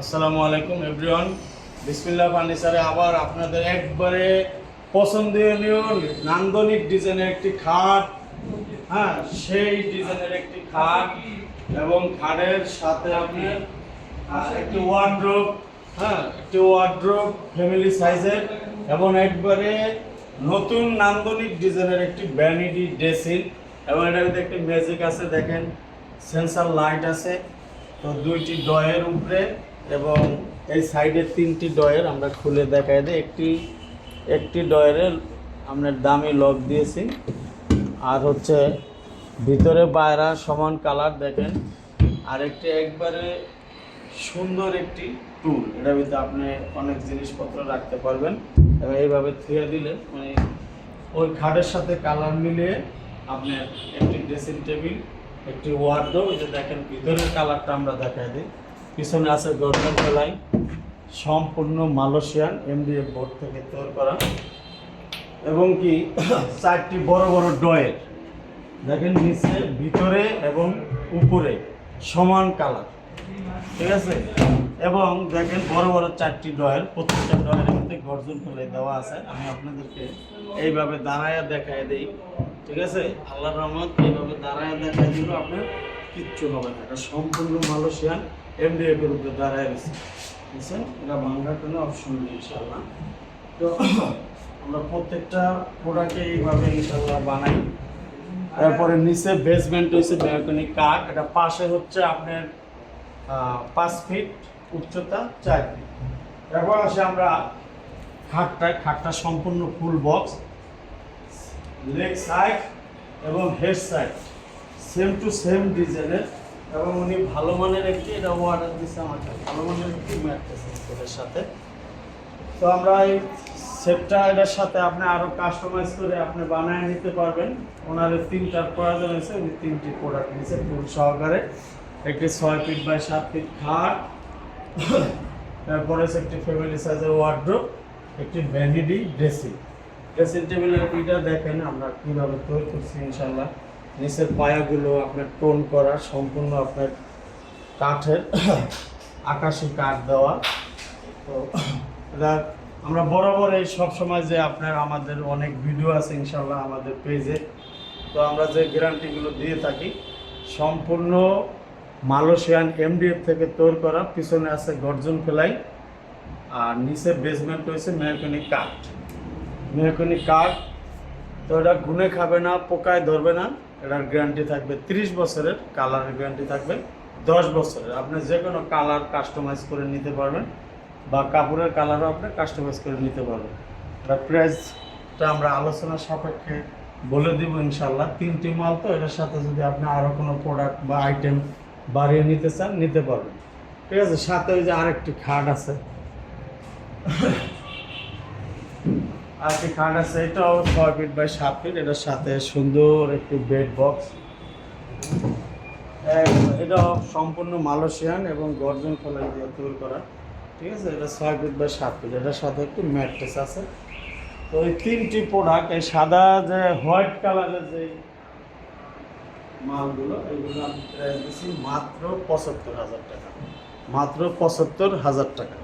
আসসালামু আলাইকুম এভরিওয়ান বিসমিল্লাহ ফার্নিচারে আবার আপনাদের একবারে পছন্দনীয় নান্দনিক ডিজাইনের একটি খাট। হ্যাঁ সেই ডিজাইনের একটি খাট এবং খাটের সাথে আপনি একটি ওয়ার্ড্রোব হ্যাঁ একটি ওয়ার্ড্রোব ফ্যামিলি সাইজের এবং একবারে নতুন নান্দনিক ডিজাইনের একটি ভ্যানিটি ড্রেসিং এবং এটার ভিতরে একটি ম্যাজিক আছে, দেখেন সেন্সার লাইট আছে। তো দুইটি ডয়ের উপরে এবং এই সাইডে তিনটি ডয়ের আমরা খুলে দেখাই দিই। একটি একটি ডয়ের আমরা দামি লক দিয়েছি। আর হচ্ছে ভিতরে বাইরা সমান কালার দেখেন। আর একটি একবারে সুন্দর একটি টুল, এটার ভিতরে আপনি অনেক জিনিসপত্র রাখতে পারবেন। এবং এইভাবে থুয়ে দিলে মানে ওই খাটের সাথে কালার মিলিয়ে আপনার একটি ড্রেসিং টেবিল, একটি ওয়ার্ডো এই যে দেখেন ভিতরের কালারটা আমরা দেখাই দিই। পিছনে আছে গর্জন ফেলাই সম্পূর্ণ মালয়েশিয়ান এমডিএফ বোর্ড থেকে তৈরি করা। এবং কি, চারটি বড় বড় ডয়ের। দেখেন নিচে, ভিতরে এবং উপরে সমান কালার। ঠিক আছে? এবং দেখেন বড় বড় চারটি ডয়ের, প্রত্যেকটা ডয়ের মধ্যে গর্জন ফেলে দেওয়া আছে। আমি আপনাদেরকে এইভাবে দাঁড়ায় দেখায় দিই। ঠিক আছে? আল্লাহ রহমত, এইভাবে দাঁড়ায় দেখায় দিল আপনার কিচ্ছু হবে না। এটা সম্পূর্ণ মালয়েশিয়ান এমডিএফ এর উপরে দাঁড়ায় গেছে বুঝছেন? এটা ভাঙার কোনো অপশন নেই ইনশাল্লাহ তো আমরা প্রত্যেকটা প্রোডাক্টে এইভাবে ইনশাল্লাহ বানাই। তারপরে নিচে বেসমেন্ট হয়েছে ব্যালকনি কাঠ। এটা পাশে হচ্ছে আপনার পাঁচ ফিট উচ্চতা, চার ফিট এরপর আসে আমরা খাটটা। খাটটা সম্পূর্ণ ফুল বক্স লেগ সাইড এবং head side same to same ডিজাইনের এবং উনি ভালো মানের একটি এটা অর্ডার দিচ্ছে আমাকে। ভালো মানের একটি ম্যাট্রেস এর সাথে। তো আমরা এই সেটটা এটার সাথে আপনি আরও কাস্টমাইজ করে আপনি বানায় নিতে পারবেন। ওনার তিনটার প্রয়োজন হয়েছে, উনি তিনটি প্রোডাক্ট নিয়েছে ফুল সহকারে। একটি ছয় ফিট বাই সাত ফিট খাট। তারপরে একটি ফ্যামিলি সাইজের ওয়ার্ড্রোপ একটি ভ্যানিডি ড্রেসিং ড্রেসিং টেবিলের এটা দেখেন আমরা কীভাবে তৈরি করছি ইনশাল্লাহ নিচের পায়াগুলো আপনার টোন করা, সম্পূর্ণ আপনার কাঠের আকাশি কাঠ দেওয়া। তো আমরা বরাবর এই সবসময় যে আপনার আমাদের অনেক ভিডিও আছে ইনশাল্লাহ আমাদের পেজে তো আমরা যে গ্যারান্টিগুলো দিয়ে থাকি, সম্পূর্ণ মালয়েশিয়ান এমডিএফ থেকে তৈরি করা, পিছনে আছে গর্জন ফেলাই আর নিচে বেসমেন্ট হয়েছে মেহকনি কাঠ। মেহকনি কাঠ, তো এটা গুনে খাবে না, পোকায় ধরবে না। এটার গ্যারান্টি থাকবে ত্রিশ বছরের, কালারের গ্যারান্টি থাকবে দশ বছরের। আপনি যে কোনো কালার কাস্টমাইজ করে নিতে পারবেন বা কাপড়ের কালারও আপনি কাস্টমাইজ করে নিতে পারবেন। এটা প্রাইসটা আমরা আলোচনা সাপেক্ষে বলে দিব ইনশাল্লাহ তিনটি মাল তো, এটার সাথে যদি আপনি আরও কোনো প্রোডাক্ট বা আইটেম বাড়িয়ে নিতে চান, নিতে পারবেন। ঠিক আছে? সাথে ওই যে আরেকটি খাট আছে। আরেকটি খাট আছে, এটাও ছয় ফিট বাই সাত ফিট এটার সাথে সুন্দর একটি বেড বক্স এটা সম্পূর্ণ মালয়েশিয়ান এবং গর্জন ফলাই দিয়ে তৈরি করা। ঠিক আছে, এটা ছয় ফিট বাই সাত ফিট এটার সাথে একটু ম্যাট্রেস আছে। তো এই তিনটি প্রোডাক্ট এই সাদা যে হোয়াইট কালারের যে মালগুলো, এগুলো আমি প্রাইস দিচ্ছি মাত্র পঁচাত্তর হাজার টাকা। মাত্র পঁচাত্তর হাজার টাকা।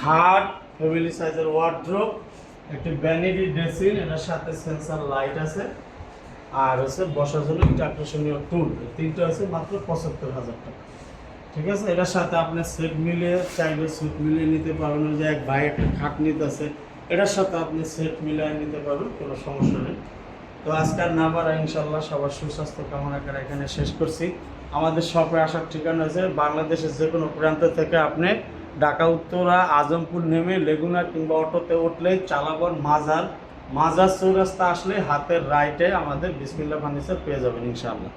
খাট ফ্যামিলি সাইজের ওয়ার্ড্রোপ একটি ভ্যানিটি ড্রেসিং এটার সাথে সেন্সার লাইট আছে। আর হচ্ছে বসার জন্য একটি আকর্ষণীয় টুল তিনটা আছে মাত্র পঁচাত্তর হাজার টাকা। ঠিক আছে? এটার সাথে আপনি সেট মিলিয়ে চাইলে সেট মিলিয়ে নিতে পারবেন। যে এক ভাই একটা খাট নিতে আছে, এটার সাথে আপনি সেট মিলিয়ে নিতে পারবেন, কোনো সমস্যা নেই। তো আজকাল না পারা ইনশাল্লাহ সবার সুস্বাস্থ্য কামনা করে এখানে শেষ করছি। আমাদের শপে আসার ঠিকানা হয়েছে বাংলাদেশের যে কোনো প্রান্ত থেকে আপনি ঢাকা, উত্তরা, আজমপুর নেমে লেগুনা কিংবা অটোতে উঠলে চালাবন মাজার। মাজার চৌরাস্তা আসলে হাতের রাইটে আমাদের বিসমিল্লা ফার্নিচার পেয়ে যাবেন ইনশাআল্লাহ।